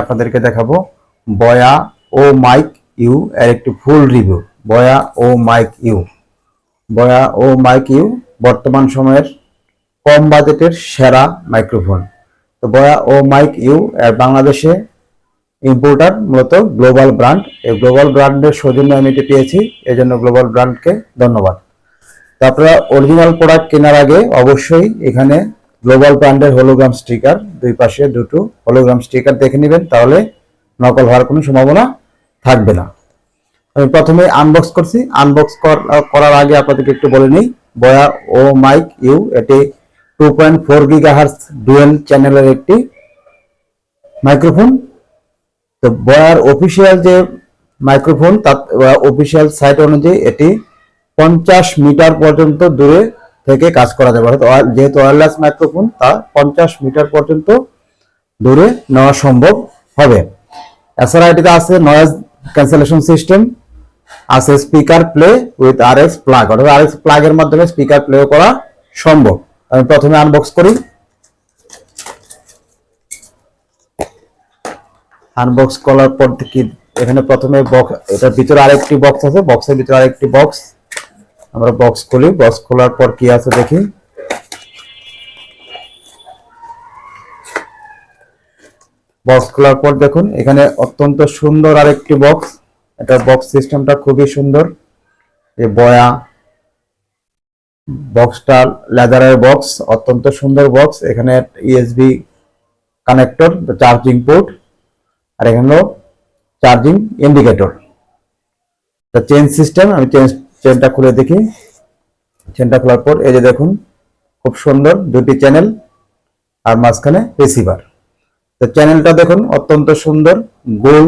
আপনাদেরকে দেখাবো। বয়া ও মাইক ইউ এর একটি ফুল রিভিউ বয়া ও মাইক ইউ। বয়া ও মাইক ইউ বর্তমান সময়ের কম বাজেটের সেরা মাইক্রোফোন তো বয়া ও মাইক ইউ এর বাংলাদেশে ইম্পোর্টার মূলত গ্লোবাল ব্র্যান্ড এই গ্লোবাল ব্র্যান্ডের সৌজন্য আমি এটি পেয়েছি এই জন্য গ্লোবাল ব্র্যান্ডকে ধন্যবাদ। তো আপনারা অরিজিনাল প্রোডাক্ট কেনার আগে অবশ্যই এখানে গ্লোবাল ব্র্যান্ডের হোলোগ্রাম স্টিকার দুই পাশে দুটো হোলোগ্রাম স্টিকার দেখে নেবেন, তাহলে নকল হওয়ার কোনো সম্ভাবনা থাকবে না। আমি প্রথমে আনবক্স করছি। আনবক্স করার আগে আপনাদেরকে একটু বলে নিই বয়া ও মাইক ইউ এটি two point four gigahertz dual চ্যানেলের একটি মাইক্রোফোন তো বয়ার অফিসিয়াল যে মাইক্রোফোন তার অফিসিয়াল সাইট অনুযায়ী এটি পঞ্চাশ মিটার পর্যন্ত দূরে থেকে কাজ করা যাবে অর্থাৎ যেহেতু ওয়্যারলেস মাইক্রোফোন তা পঞ্চাশ মিটার পর্যন্ত দূরে নেওয়া সম্ভব হবে। এছাড়া এটিতে আছে নয়েজ ক্যান্সেলেশন সিস্টেম আছে speaker play with R S plug অর্থাৎ আর এস প্লাগের মাধ্যমে স্পিকার প্লে করা সম্ভব। আমি প্রথমে আনবক্স করি। আনবক্স করার পর কি এখানে প্রথমে বক্স এটার ভিতরে আরেকটি বক্স আছে বক্সের ভিতরে আরেকটি বক্স আমরা বক্স খুলি। বক্স খোলার পর কি আছে দেখি? বক্স খোলার পর দেখুন, এখানে অত্যন্ত সুন্দর আরেকটি বক্স এটা বক্স সিস্টেমটা খুবই সুন্দর। যে বয়া বক্সটা লেদারের বক্স অত্যন্ত সুন্দর বক্স এখানে ইএসবি কানেক্টর চার্জিং পোর্ট আর এখানে চার্জিং ইন্ডিকেটর চেন সিস্টেম আমি চেন চেনটা খুলে দেখি। চেনটা খোলার পর এই যে দেখুন, খুব সুন্দর দুটি চ্যানেল আর মাঝখানে রিসিভার তো চ্যানেলটা দেখুন, অত্যন্ত সুন্দর গোল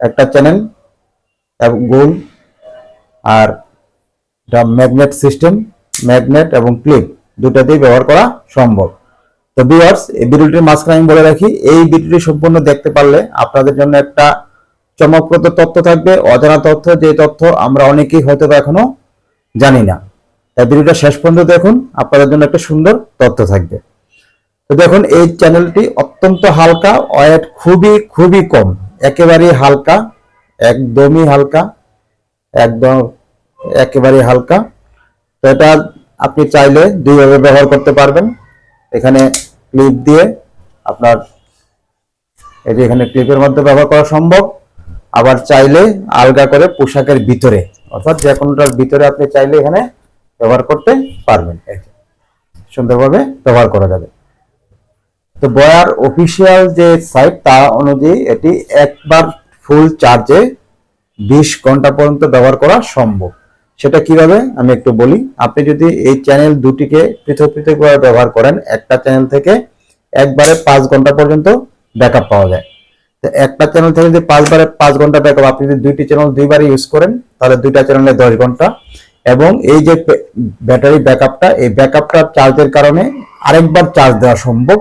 একটা চ্যানেল এবং গোল আর এটা ম্যাগনেট সিস্টেম ম্যাগনেট এবং ক্লিপ দুটাতেই ব্যবহার করা সম্ভব। তো ভিউয়ার্স এই ভিডিওটির মাঝখানে আমি বলে রাখি, এই ভিডিওটি সম্পূর্ণ দেখতে পারলে আপনাদের জন্য একটা চমকপ্রদ তথ্য থাকবে, অজানা তথ্য, যে তথ্য আমরা অনেকেই হয়তো এখনও জানি না। তাই ভিডিওটা শেষ পর্যন্ত দেখুন, আপনাদের জন্য একটা সুন্দর তথ্য থাকবে। তো দেখুন, এই চ্যানেলটি অত্যন্ত হালকা, ওয়েট খুবই খুবই কম। একেবারেই হালকা, একদমই হালকা, একদম একেবারেই হালকা। তো এটা আপনি চাইলে দুইভাবে ব্যবহার করতে পারবেন। এখানে ক্লিপ দিয়ে আপনার যে এখানে ক্লিপের মধ্যে ব্যবহার করা সম্ভব। আবার চাইলে আলগা করে পোশাকের ভিতরে, অর্থাৎ যে কোনোটার ভিতরে আপনি চাইলে এখানে ব্যবহার করতে পারবেন। সুন্দরভাবে ব্যবহার করা যাবে। তো বয়ার অফিসিয়াল যে সাইট, তা অনুযায়ী এটি একবার ফুল চার্জে বিশ ঘণ্টা পর্যন্ত ব্যবহার করা সম্ভব। সেটা কীভাবে? আমি একটু বলি। আপনি যদি এই চ্যানেল দুটিকে পৃথক পৃথকভাবে ব্যবহার করেন, একটা চ্যানেল থেকে একবারে পাঁচ ঘণ্টা পর্যন্ত ব্যাকআপ পাওয়া যায়। একটা চ্যানেল থেকে যদি পাঁচবারে পাঁচ ঘণ্টা ব্যাকআপ আপনি যদি দুইটি চ্যানেল দুইবারে ইউজ করেন, তাহলে দুইটা চ্যানেলে দশ ঘণ্টা। এবং এই যে ব্যাটারি ব্যাকআপটা এই ব্যাকআপটা চার্জের কারণে আরেকবার চার্জ দেওয়া সম্ভব।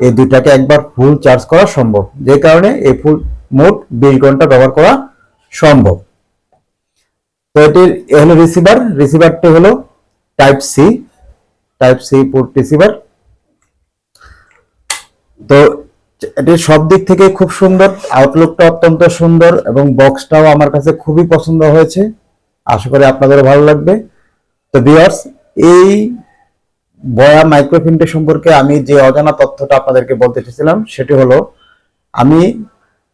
এই দুইটাকে একবার ফুল চার্জ করা সম্ভব। যে কারণে এই ফুল মোট বিশ ঘণ্টা ব্যবহার করা সম্ভব। তো এটির হলো রিসিভার রিসিভারটি হলো type C type C port receiver তো এটির সব দিক থেকে খুব সুন্দর আউটলুকটা অত্যন্ত সুন্দর এবং বক্সটাও আমার কাছে খুবই পছন্দ হয়েছে। আশা করি আপনাদেরও ভালো লাগবে। তো ভিউয়ার্স এই বয়া মাইক্রোফিনটি সম্পর্কে আমি যে অজানা তথ্যটা আপনাদেরকে বলতে চেয়েছিলাম সেটি হলো, আমি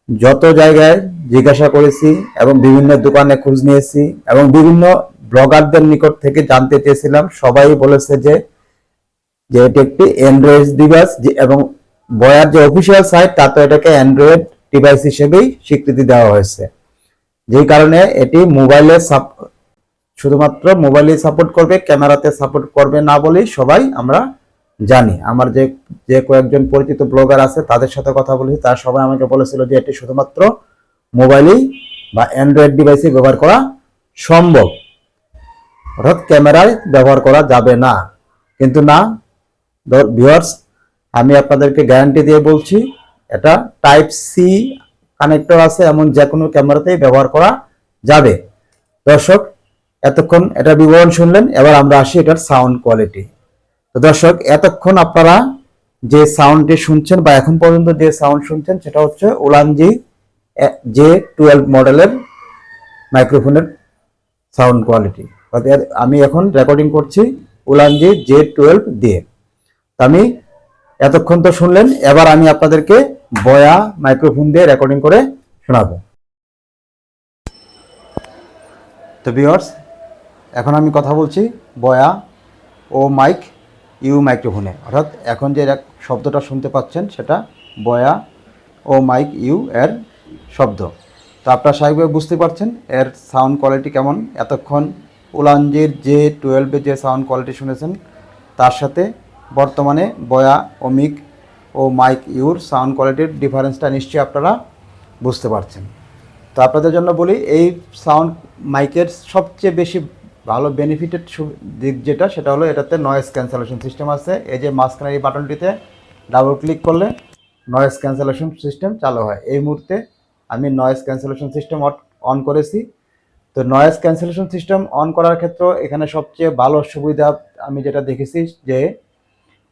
যত জায়গায় জিজ্ঞাসা করেছি এবং বিভিন্ন দোকানে খোঁজ নিয়েছি এবং বিভিন্ন ব্লগারদের নিকট থেকে জানতে চেয়েছিলাম, সবাই বলেছে যে যে এটি একটি অ্যান্ড্রয়েড ডিভাইস এবং বয়ার যে অফিসিয়াল সাইট তাতে এটাকে অ্যান্ড্রয়েড ডিভাইস হিসেবেই স্বীকৃতি দেওয়া হয়েছে। যেই কারণে এটি মোবাইলে শুধুমাত্র মোবাইলে সাপোর্ট করবে, ক্যামেরাতে সাপোর্ট করবে না বলেই সবাই আমরা জানি। আমার যে যে কয়েকজন পরিচিত ব্লগার আছে, তাদের সাথে কথা বলেছি তারা সবাই আমাকে বলেছিল যে এটি শুধুমাত্র মোবাইলেই বা অ্যান্ড্রয়েড ডিভাইসে ব্যবহার করা সম্ভব। অর্থাৎ ক্যামেরায় ব্যবহার করা যাবে না। কিন্তু না ভিউয়ার্স আমি আপনাদেরকে গ্যারান্টি দিয়ে বলছি, এটা টাইপ সি কানেক্টর আছে, এমন যে কোনো ক্যামেরাতেই ব্যবহার করা যাবে। দর্শক, এতক্ষণ এটা বিবরণ শুনলেন, এবার আমরা আসি এটার সাউন্ড কোয়ালিটি তো দর্শক, এতক্ষণ আপনারা যে সাউন্ডটি শুনছেন বা এখন পর্যন্ত যে সাউন্ড শুনছেন, সেটা হচ্ছে ওলানজি জে টুয়েলভ মডেলের মাইক্রোফোনের সাউন্ড কোয়ালিটি আমি এখন রেকর্ডিং করছি ওলানজি জে টুয়েলভ দিয়ে। আমি এতক্ষণ তো শুনলেন, এবার আমি আপনাদেরকে বয়া মাইক্রোফোন দিয়ে রেকর্ডিং করে শোনাবো। তো ভিউয়ার্স এখন আমি কথা বলছি বয়া ও মাইক ইউ মাইক্রোফোনে অর্থাৎ এখন যে শব্দটা শুনতে পাচ্ছেন, সেটা বয়া ও মাইক ইউ এর শব্দ। তো আপনারা স্বাভাবিকভাবে বুঝতে পারছেন এর সাউন্ড কোয়ালিটি কেমন। এতক্ষণ উলানজির যে টুয়েলভে যে সাউন্ড কোয়ালিটি শুনেছেন, তার সাথে বর্তমানে বয়া ও মিক ও মাইক ইউর সাউন্ড কোয়ালিটির ডিফারেন্সটা নিশ্চয়ই আপনারা বুঝতে পারছেন। তো আপনাদের জন্য বলি, এই সাউন্ড মাইকের সবচেয়ে বেশি ভালো বেনিফিটেড দিক যেটা, সেটা হলো এটাতে নয়েজ ক্যান্সেলেশন সিস্টেম আছে। এই যে মাঝখানে এই বাটনটিতে ডাবল ক্লিক করলে নয়েজ ক্যান্সেলেশন সিস্টেম চালু হয়। এই মুহূর্তে আমি নয়েজ ক্যান্সেলেশন সিস্টেম অন করেছি। তো নয়েজ ক্যান্সেলেশন সিস্টেম অন করার ক্ষেত্রে এখানে সবচেয়ে ভালো সুবিধা আমি যেটা দেখেছি যে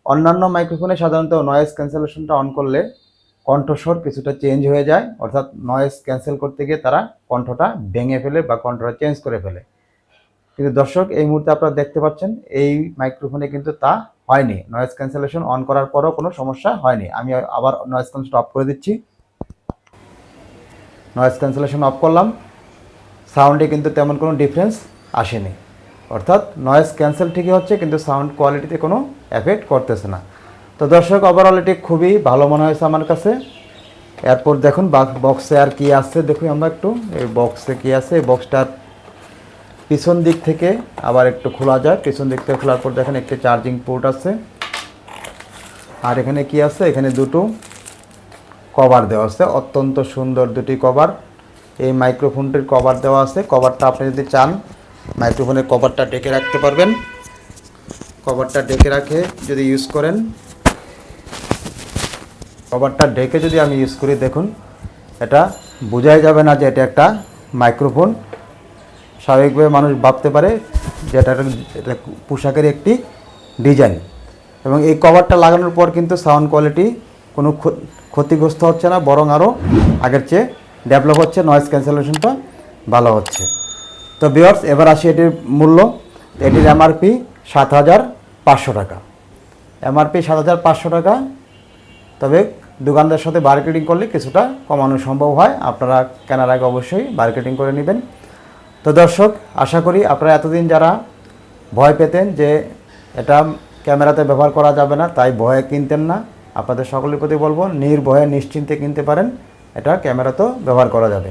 অন্যান্য মাইক্রোফোনে সাধারণত নয়েজ ক্যান্সেলেশনটা অন করলে কণ্ঠস্বর কিছুটা চেঞ্জ হয়ে যায়, অর্থাৎ নয়েজ ক্যান্সেল করতে গিয়ে তারা কণ্ঠটা ভেঙে ফেলে বা কণ্ঠটা চেঞ্জ করে ফেলে। কিন্তু দর্শক, এই মুহূর্তে আপনারা দেখতে পাচ্ছেন, এই মাইক্রোফোনে কিন্তু তা হয়নি। নয়েজ ক্যান্সেলেশন অন করার পরও কোনো সমস্যা হয়নি। আমি আবার নয়েজ ক্যান্সেল অফ করে দিচ্ছি। নয়েজ ক্যান্সেলেশন অফ করলাম। সাউন্ডে কিন্তু তেমন কোনো ডিফারেন্স আসেনি। অর্থাৎ নয়েজ ক্যান্সেল ঠিকই হচ্ছে, কিন্তু সাউন্ড কোয়ালিটিতে কোনো এফেক্ট করতেছে না। তো দর্শক ওভারঅল এটি খুবই ভালো মনে হয়েছে আমার কাছে। এরপর দেখুন বক্সে আর কি আছে? দেখুন, আমরা একটু এই বক্সে কি আছে? এই বক্সটার পিছন দিক থেকে আবার একটু খোলা যায় পিছন দিক থেকে খোলার পর দেখেন, একটি চার্জিং পোর্ট আছে। আর এখানে কি আছে? এখানে দুটো কভার দেওয়া আছে। অত্যন্ত সুন্দর দুটি কভার এই মাইক্রোফোনটির কভার দেওয়া আছে। কভারটা আপনি যদি চান মাইক্রোফোনের কভারটা ডেকে রাখতে পারবেন। কভারটা ডেকে রাখে যদি ইউজ করেন, কভারটা ডেকে যদি আমি ইউজ করি, দেখুন, এটা বোঝাই যাবে না যে এটা একটা মাইক্রোফোন। স্বাভাবিকভাবে মানুষ ভাবতে পারে যে এটা একটা- পোশাকের একটি ডিজাইন। এবং এই কভারটা লাগানোর পর কিন্তু সাউন্ড কোয়ালিটি কোনো ক্ষ- ক্ষতিগ্রস্ত হচ্ছে না, বরং আরও আগের চেয়ে ডেভেলপ হচ্ছে নয়েজ ক্যান্সেলেশনটা ভালো হচ্ছে। তো বিয়ার্স এবার আসি এটির মূল্য। এটির এমআরপি সাত হাজার পাঁচশো টাকা। এমআরপি সাত হাজার পাঁচশো টাকা। তবে দোকানদার সাথে মার্কেটিং করলে কিছুটা কমানো সম্ভব হয়। আপনারা কেনার আগে অবশ্যই মার্কেটিং করে নেবেন। তো দর্শক, আশা করি আপনারা এতদিন যারা ভয় পেতেন যে এটা ক্যামেরাতে ব্যবহার করা যাবে না, তাই ভয়ে কিনতেন না। আপনাদের সকলের প্রতি বলব, নির্ভয়ে নিশ্চিন্তে কিনতে পারেন। এটা ক্যামেরাতেও ব্যবহার করা যাবে।